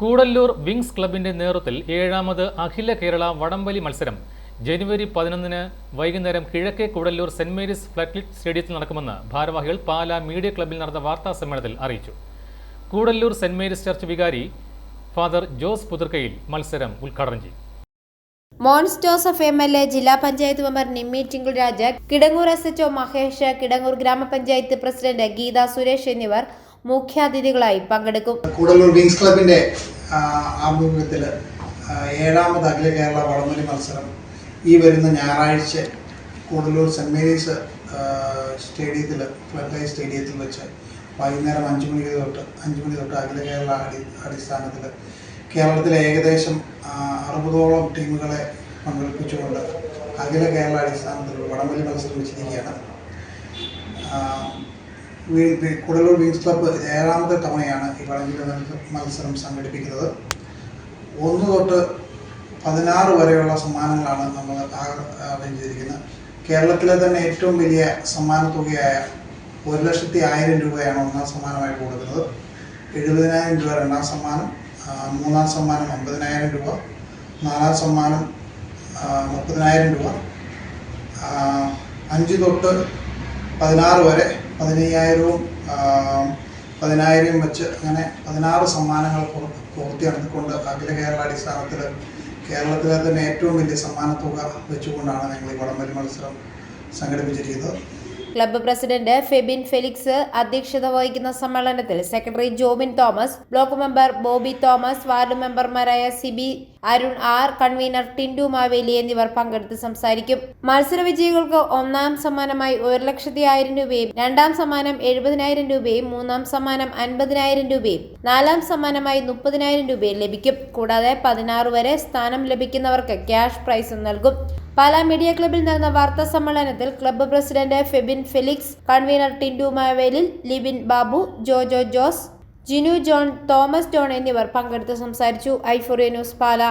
Koodallur wings ക്ലബിന്റെ നേതൃത്വത്തിൽ ഏഴാമത് അഖില കേരള വടംവലി മത്സരം. ജനുവരി പതിനൊന്നിന് വൈകുന്നേരം കിഴക്കേ കൂടല്ലൂർ സെന്റ് മേരീസ് ഫ്ലറ്റ്ലിറ്റ് സ്റ്റേഡിയത്തിൽ നടക്കുമെന്ന് ഭാരവാഹികൾ പാല മീഡിയ ക്ലബിൽ നടന്ന വാർത്താ സമ്മേളനത്തിൽ അറിയിച്ചു. കൂടല്ലൂർ സെന്റ് മേരീസ് ചർച്ച് വികാരി ഫാദർ ജോസ് പുതിർക്കയിൽ മത്സരം ഉദ്ഘാടനം ചെയ്തു Mons Joseph M L A ജില്ലാ panchayat member Nimmy Tinkle Raja Kidangoor S H O Mahesh Kidangoor grama panchayat president Geetha Suresh എന്നിവർ മുഖ്യാതിഥികളായി പങ്കെടുക്കും. കൂടല്ലൂർ വിങ്സ് ക്ലബിന്റെ ആഭിമുഖ്യത്തിൽ ഏഴാമത് അഖില കേരള വടംവലി മത്സരം ഈ വരുന്ന ഞായറാഴ്ച കൂടല്ലൂർ സെന്റ് മേരീസ് സ്റ്റേഡിയത്തിൽ ഫ്ലഡ് സ്റ്റേഡിയത്തിൽ വെച്ച് വൈകുന്നേരം അഞ്ച് മണി തൊട്ട് അഞ്ച് മണി തൊട്ട് അഖില കേരള അടി അടിസ്ഥാനത്തിൽ കേരളത്തിലെ ഏകദേശം അറുപതോളം ടീമുകളെ പങ്കെടുപ്പിച്ചുകൊണ്ട് അഖില കേരള അടിസ്ഥാനത്തിൽ വടംവലി മത്സരം വെച്ചിരിക്കുകയാണ്. ആഹ് വീ- വി- കൂടല്ലൂർ വിങ്സ് ക്ലബ്ബ് ഏഴാമത്തെ തവണയാണ് ഈ മത്സ- മത്സരം സംഘടിപ്പിക്കുന്നത്. ഒന്ന് തൊട്ട് പതിനാറ് വരെയുള്ള സമ്മാനങ്ങളാണ് നമ്മൾ ചെയ്തിരിക്കുന്നത് കേരളത്തിലെ തന്നെ ഏറ്റവും വലിയ സമ്മാന തുകയായ ഒരു ലക്ഷത്തി ആയിരം രൂപയാണ് ഒന്നാം സമ്മാനമായി കൊടുക്കുന്നത്. എഴുപതിനായിരം രൂപ രണ്ടാം സമ്മാനം മൂന്നാം സമ്മാനം അമ്പതിനായിരം രൂപ നാലാം സമ്മാനം മുപ്പതിനായിരം രൂപ അഞ്ച് തൊട്ട് പതിനാറ് വരെ പതിനയ്യായിരവും പതിനായിരം വെച്ച് അങ്ങനെ പതിനാറ് സമ്മാനങ്ങൾ പൂർ- പൂർത്തിയാക്കിക്കൊണ്ട് അഖില കേരള അടിസ്ഥാനത്തിൽ കേരളത്തിലെ തന്നെ ഏറ്റവും വലിയ സമ്മാന തുക വെച്ചുകൊണ്ടാണ് ഞങ്ങൾ ഈ വടംവലി മത്സരം സംഘടിപ്പിച്ചിരിക്കുന്നത്. ക്ലബ്ബ് പ്രസിഡന്റ് ഫെബിൻ ഫെലിക്സ് അധ്യക്ഷത വഹിക്കുന്ന സമ്മേളനത്തിൽ secretary Jobin Thomas block member Bobby Thomas ward മെമ്പർമാരായ സിബി അരുൺ ആർ കൺവീനർ ടിൻഡു മാവേലി എന്നിവർ പങ്കെടുത്ത് സംസാരിക്കും. മത്സര വിജയികൾക്ക് ഒന്നാം സമ്മാനമായി ഒരു ലക്ഷത്തി ആയിരം രൂപയും രണ്ടാം സമ്മാനം എഴുപതിനായിരം രൂപയും മൂന്നാം സമ്മാനം അൻപതിനായിരം രൂപയും നാലാം സമ്മാനമായി മുപ്പതിനായിരം രൂപയും ലഭിക്കും. കൂടാതെ പതിനാറ് വരെ സ്ഥാനം ലഭിക്കുന്നവർക്ക് ക്യാഷ് പ്രൈസും നൽകും. പാലാ മീഡിയ ക്ലബിൽ നടന്ന വാർത്താ സമ്മേളനത്തിൽ club president Febin Felix convener Tindu Mavelil Libin Babu Jojo Jose Jinu John Thomas John എന്നിവർ പങ്കെടുത്ത് സംസാരിച്ചു. ഐഫോറിയ ന്യൂസ് പാല.